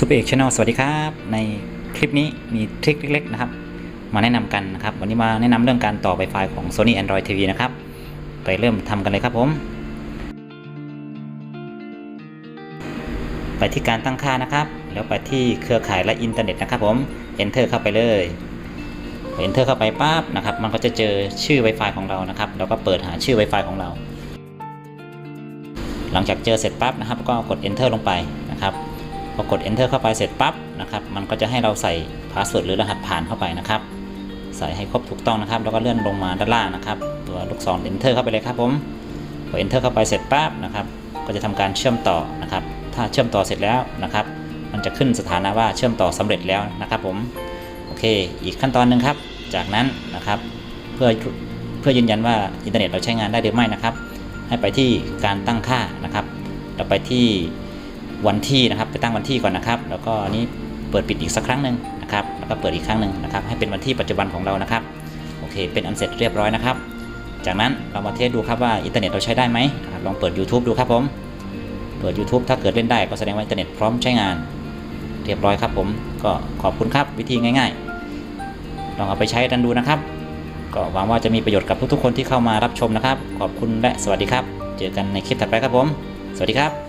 ซูเปอร์เอกชาแนลสวัสดีครับ ในคลิปนี้มีทริคเล็กๆนะครับ มาแนะนำกันนะครับ วันนี้มาแนะนำเรื่องการต่อ Wi-Fi ของ Sony Android TV นะครับ ไปเริ่มทำกันเลยครับผม ไปที่การตั้งค่านะครับ แล้วไปที่เครือข่ายและอินเทอร์เน็ตนะครับผม Enter เข้าไปเลยพอ Enter เข้าไปปั๊บนะครับ มันก็จะเจอชื่อ Wi-Fi ของเรานะครับ เราก็เปิดหาชื่อ Wi-Fi ของเรา หลังจากเจอเสร็จปั๊บนะครับ ก็กด Enter ลงไปนะครับ พอกด enter เข้าไปเสร็จปั๊บนะครับ มันก็จะให้เราใส่พาสเวิร์ดหรือรหัสผ่านเข้าไปนะครับ ใส่ให้ครบถูกต้องนะครับ แล้วก็เลื่อนลงมาด้านล่างนะครับ ตัวลูกศร enter เข้าไปเลยครับผมพอ enter เข้าไปเสร็จปั๊บนะครับ ก็จะทำการเชื่อมต่อนะครับ ถ้าเชื่อมต่อเสร็จแล้วนะครับ มันจะขึ้นสถานะว่าเชื่อมต่อสำเร็จแล้วนะครับ ผม โอเค อีกขั้นตอนหนึ่งครับ จากนั้นนะครับ เพื่อเพื่อยืนยันว่าอินเทอร์เน็ตเราใช้งานได้หรือไม่นะครับ ให้ไปที่การตั้งค่านะครับ เราไปที่ วันที่นะครับ ไปตั้งวันที่ก่อนนะครับ แล้วก็นี้เปิดปิดอีกสักครั้งหนึ่งนะครับ แล้วก็เปิดอีกครั้งหนึ่งนะครับ ให้เป็นวันที่ปัจจุบันของเรานะครับ โอเค เป็นอันเสร็จเรียบร้อยนะครับ จากนั้นเรามาเทสดูครับว่าอินเทอร์เน็ตเราใช้ได้ไหมลองเปิด YouTube ดูครับผม เปิด YouTube ถ้าเกิดเล่นได้ก็แสดงว่าอินเทอร์เน็ตพร้อมใช้งาน เรียบร้อยครับผม ก็ขอบคุณครับวิธีง่าย ๆ ลองเอาไปใช้กันดูนะครับ ก็หวังว่าจะมีประโยชน์กับทุกๆคนที่เข้ามารับชมนะครับ ขอบคุณและสวัสดีครับ เจอกันในคลิปถัดไปครับผม สวัสดีครับ